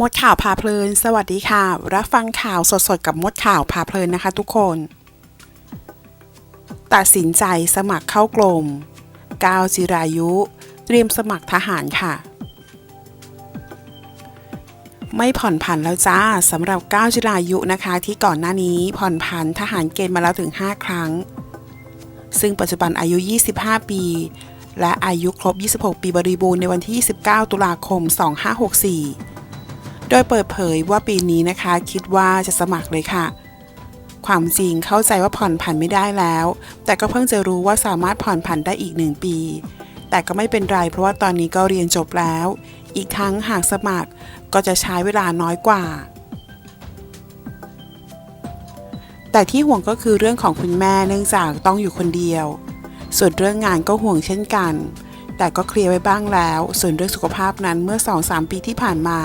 มดข่าวพาเพลิน สวัสดีค่ะ รับฟังข่าวสดๆ กับมดข่าวพาเพลินนะคะทุกคน ตัดสินใจสมัครเข้ากลมก้าวจิรายุ เตรียมสมัครทหารค่ะ ไม่ผ่อนผันแล้วจ้าสำหรับก้าวจิรายุนะคะ ที่ก่อนหน้านี้ผ่อนผันทหารเกณฑ์มาแล้วถึง 5 ครั้ง ซึ่งปัจจุบันอายุ 25 ปี และอายุครบ 26 ปีบริบูรณ์ในวันที่ 29 ตุลาคม 2564 โดยเปิดเผยว่าปีนี้นะคะ คิดว่าจะสมัครเลยค่ะ ความจริงเข้าใจว่าผ่อนผันไม่ได้แล้ว แต่ก็เพิ่งจะรู้ว่าสามารถผ่อนผันได้อีกหนึ่งปี แต่ก็ไม่เป็นไรเพราะว่าตอนนี้ก็เรียนจบแล้ว อีกทั้งหากสมัครก็จะใช้เวลาน้อยกว่า แต่ที่ห่วงก็คือเรื่องของคุณแม่เนื่องจากต้องอยู่คนเดียว ส่วนเรื่องงานก็ห่วงเช่นกัน แต่ก็เคลียร์ไว้บ้างแล้ว ส่วนเรื่องสุขภาพนั้นเมื่อ 2-3 ปีที่ผ่านมา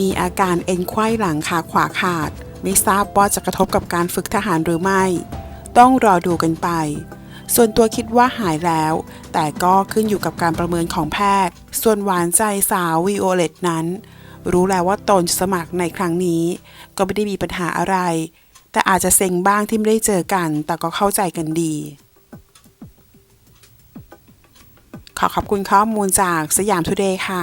มีอาการเอ็นไขว้หลังขาขวาขาด ไม่ทราบว่าจะกระทบกับการฝึกทหารหรือไม่ ต้องรอดูกันไป ส่วนตัวคิดว่าหายแล้ว แต่ก็ขึ้นอยู่กับการประเมินของแพทย์ ส่วนหวานใจสาววีโอเลตนั้น รู้แล้วว่าตนสมัครในครั้งนี้ ก็ไม่ได้มีปัญหาอะไร แต่อาจจะเซ็งบ้างที่ไม่ได้เจอกัน แต่ก็เข้าใจกันดี ขอขอบคุณข้อมูลจากสยามทูเดย์ค่ะ